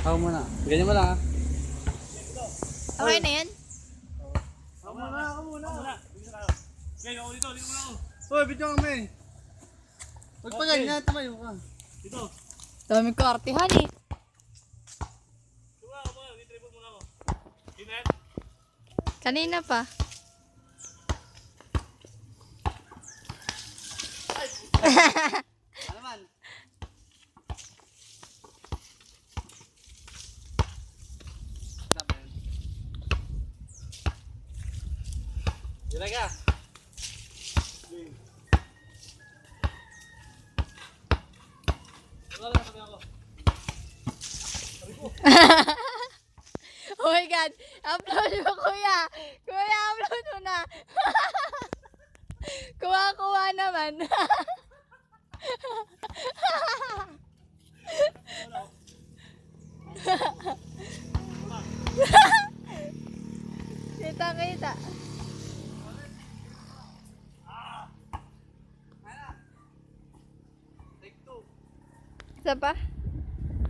Ako muna. Ganyan mo lang ah. Okay na yan? Ako muna, ako muna. Okay, ako dito, dito muna ako. Uy, video kami. Huwag pa ganyan, tumayo ka. Dito. Dami ko artihan eh. Dito muna ako muna, dito muna ako. Inet. Kanina pa. Ano man? Dila ka. Oh my God! Upload mo, kuya! Kuya, upload mo na! Kuha-kuha naman. kita, 走吧。